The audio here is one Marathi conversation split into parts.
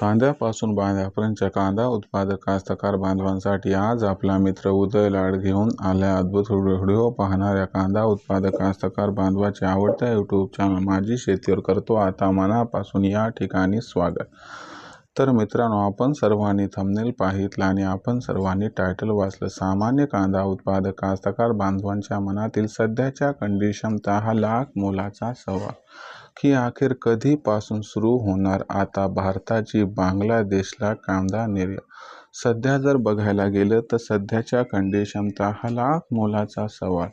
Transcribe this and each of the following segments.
फांद्यापासून बांध्यापर्यंतच्या कांदा उत्पादक कास्तकार बांधवांसाठी आज आपला मित्र उदय लाड घेऊन आल्या अद्भुत व्हिडिओ पाहणाऱ्या कांदा उत्पादक कास्तकार बांधवाचे आवडत्या यूट्यूब चॅनल माझी शेतीवर करतो. आता मनापासून या ठिकाणी स्वागत. तर मित्रांनो आपण सर्वांनी थंबनेल पाहितलं आणि आपण सर्वांनी टायटल वाचलं. सामान्य कांदा उत्पादक कास्तकार बांधवांच्या मनातील सध्याच्या कंडिशन हा लाख मोलाचा सवाल. की अखेर कधीपासून सुरू होणार आता भारताची बांगलादेशला कांदा निर्यात? सध्या जर बघायला गेलं तर सध्याच्या कंडिशनचा हा लाख मोलाचा सवाल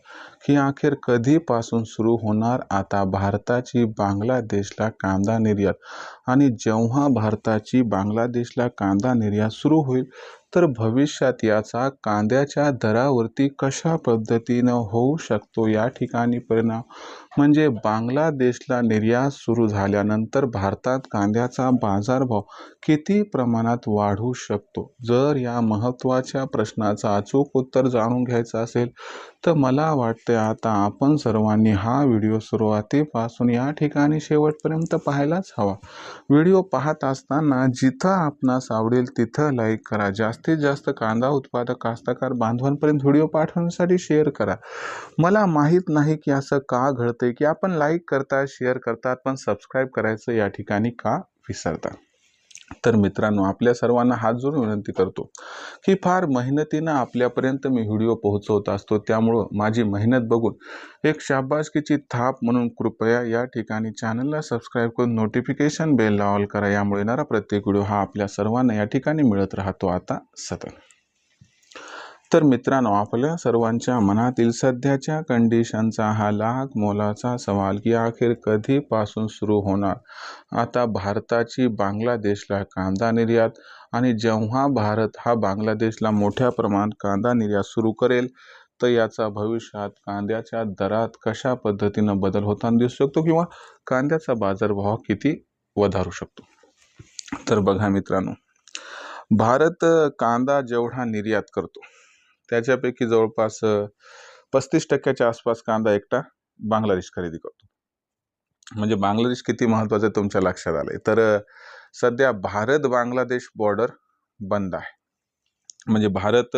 की अखेर कधीपासून सुरू होणार आता भारताची बांगलादेशला कांदा निर्यात? आणि जेव्हा भारताची बांगलादेशला कांदा निर्यात सुरू होईल तर भविष्यात याचा कांद्याच्या दरावरती कशा पद्धतीनं होऊ शकतो या ठिकाणी परिणाम? म्हणजे बांगलादेशला निर्यात सुरू झाल्यानंतर भारतात कांद्याचा बाजारभाव किती प्रमाणात वाढू शकतो? जर या महत्त्वाच्या प्रश्नाचं अचूक उत्तर जाणून घ्यायचं असेल तर मला वाटते आता आपण सर्वांनी हा व्हिडिओ सुरुवातीपासून या ठिकाणी शेवटपर्यंत पाहायलाच हवा. व्हिडिओ पाहत असताना जिथं आपणास आवडेल तिथं लाईक करा. जास्त जास्तीत जास्त कांदा उत्पादक कास्तकार बांधवांपर्यंत व्हिडिओ पाठवण्यासाठी शेअर करा. मला माहीत नाही की असं का घडतंय की आपण लाईक करता शेअर करतात पण सबस्क्राईब करायचं या ठिकाणी का विसरता? तर मित्रांनो आपल्या सर्वांना हात जोडून विनंती करतो की फार मेहनतीनं आपल्यापर्यंत मी व्हिडिओ पोहोचवत असतो. त्यामुळं माझी मेहनत बघून एक शाबासकीची थाप म्हणून कृपया या ठिकाणी चॅनलला सबस्क्राईब करून नोटिफिकेशन बेलला ऑल करा. यामुळे येणारा प्रत्येक व्हिडिओ हा आपल्या सर्वांना या ठिकाणी मिळत राहतो. आता सतत तर मित्रांनो आपल्या सर्वांच्या मनातील सध्याच्या कंडिशनचा हा लाख मोलाचा सवाल की अखेर कधीपासून सुरू होणार? आता भारताची बांगलादेशला कांदा निर्यात आणि जेव्हा भारत हा बांगलादेशला मोठ्या प्रमाणात कांदा निर्यात सुरू करेल तर याचा भविष्यात कांद्याच्या दरात कशा पद्धतीनं बदल होताना दिसू शकतो किंवा कांद्याचा बाजारभाव किती वधारू शकतो? तर बघा मित्रांनो भारत कांदा जेवढा निर्यात करतो त्याच्यापैकी जवळपास पस्तीस टक्क्याच्या आसपास कांदा एकटा बांगलादेश खरेदी करतो. म्हणजे बांगलादेश किती महत्त्वाचं आहे तुमच्या लक्षात आलं तर सध्या भारत बांगलादेश बॉर्डर बंद आहे. म्हणजे भारत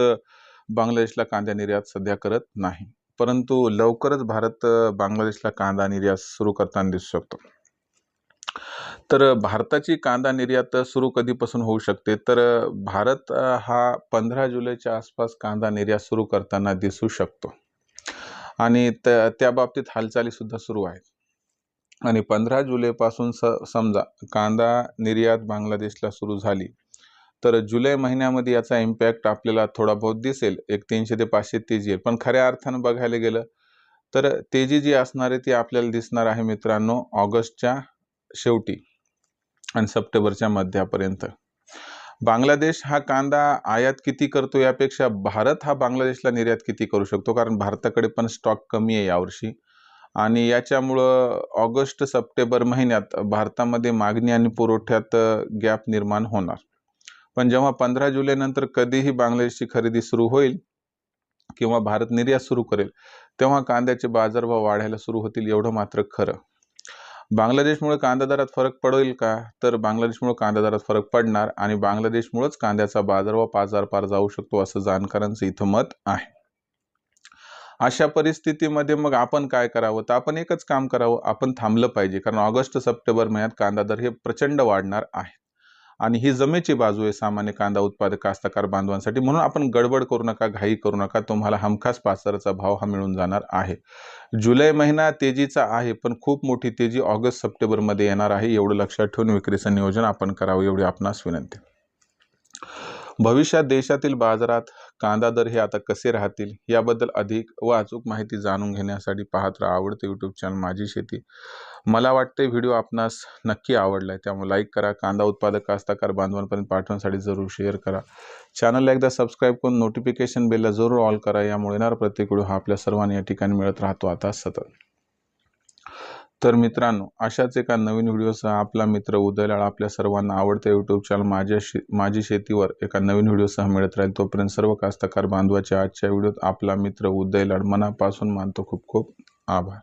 बांगलादेशला कांदा निर्यात सध्या करत नाही. परंतु लवकरच भारत बांगलादेशला कांदा निर्यात सुरू करताना दिसू शकतो. तर भारताची कांदा निर्यात सुरू कधीपासून होऊ शकते? तर भारत हा पंधरा जुलैच्या आसपास कांदा निर्यात सुरू करताना दिसू शकतो. आणि त्या त्या बाबतीत हालचालीसुद्धा सुरू आहेत. आणि पंधरा जुलैपासून स समजा कांदा निर्यात बांगलादेशला सुरू झाली तर जुलै महिन्यामध्ये याचा इम्पॅक्ट आपल्याला थोडा बहुत दिसेल. एक तीनशे ते पाचशे तेजी येईल पण खऱ्या अर्थानं बघायला गेलं तर तेजी जी असणार आहे ती आपल्याला दिसणार आहे मित्रांनो ऑगस्टच्या शेवटी आणि सप्टेंबरच्या मध्यापर्यंत. बांगलादेश हा कांदा आयात किती करतो यापेक्षा भारत हा बांगलादेशला निर्यात किती करू शकतो? कारण भारताकडे पण स्टॉक कमी आहे यावर्षी. आणि याच्यामुळं ऑगस्ट सप्टेंबर महिन्यात भारतामध्ये मागणी आणि पुरवठ्यात गॅप निर्माण होणार. पण जेव्हा पंधरा जुलैनंतर कधीही बांगलादेशची खरेदी सुरू होईल किंवा भारत निर्यात सुरू करेल तेव्हा कांद्याचे बाजारभाव वाढायला सुरू होतील एवढं मात्र खरं. बांगलादेशमुळे कांदा दरात फरक पडेल का? तर बांगलादेशमुळे कांदा दरात फरक पडणार आणि बांगलादेशमुळेच कांद्याचा बाजार व बाजार पार जाऊ शकतो असं जाणकारांचं इथं मत आहे. अशा परिस्थितीमध्ये मग आपण काय करावं? तर आपण एकच काम करावं आपण थांबलं पाहिजे. कारण ऑगस्ट सप्टेंबर महिन्यात कांदा दर हे प्रचंड वाढणार आहे आणि ही जमेची बाजू आहे सामान्य कांदा उत्पादक कास्तकार बांधवांसाठी. म्हणून आपण गडबड करू नका घाई करू नका तुम्हाला हमखास पासराचा भाव हा मिळून जाणार आहे. जुलै महिना तेजीचा आहे पण खूप मोठी तेजी ऑगस्ट सप्टेंबरमध्ये येणार आहे. एवढं लक्षात ठेवून विक्रीचं नियोजन आपण करावं एवढी आपणास विनंती. भविष्यात देशातील बाजारात कांदा दर हे आता कसे राहतील याबद्दल अधिक व अचूक माहिती जाणून घेण्यासाठी पाहत राहा आवडते यूट्यूब चॅनल माझी शेती. मला वाटते व्हिडिओ आपणास नक्की आवडला आहे त्यामुळे लाईक करा कांदा उत्पादक कास्ताकार बांधवांपर्यंत पाठवण्यासाठी जरूर शेअर करा. चॅनलला एकदा सबस्क्राईब करून नोटिफिकेशन बेलला जरूर ऑल करा. यामुळे येणार प्रत्येक व्हिडिओ हा आपल्या सर्वांना या ठिकाणी मिळत राहतो. आता सतत. तर मित्रांनो अशाच एका नवीन व्हिडिओसह आपला मित्र उदयलाळ आपल्या सर्वांना आवडत्या यूट्यूब चॅनल माझ्या शे माझी शेतीवर एका नवीन व्हिडिओसह मिळत राहील. तोपर्यंत सर्व कास्तकार बांधवाच्या आजच्या व्हिडिओत आपला मित्र उदयलाड मनापासून मानतो खूप खूप आभार.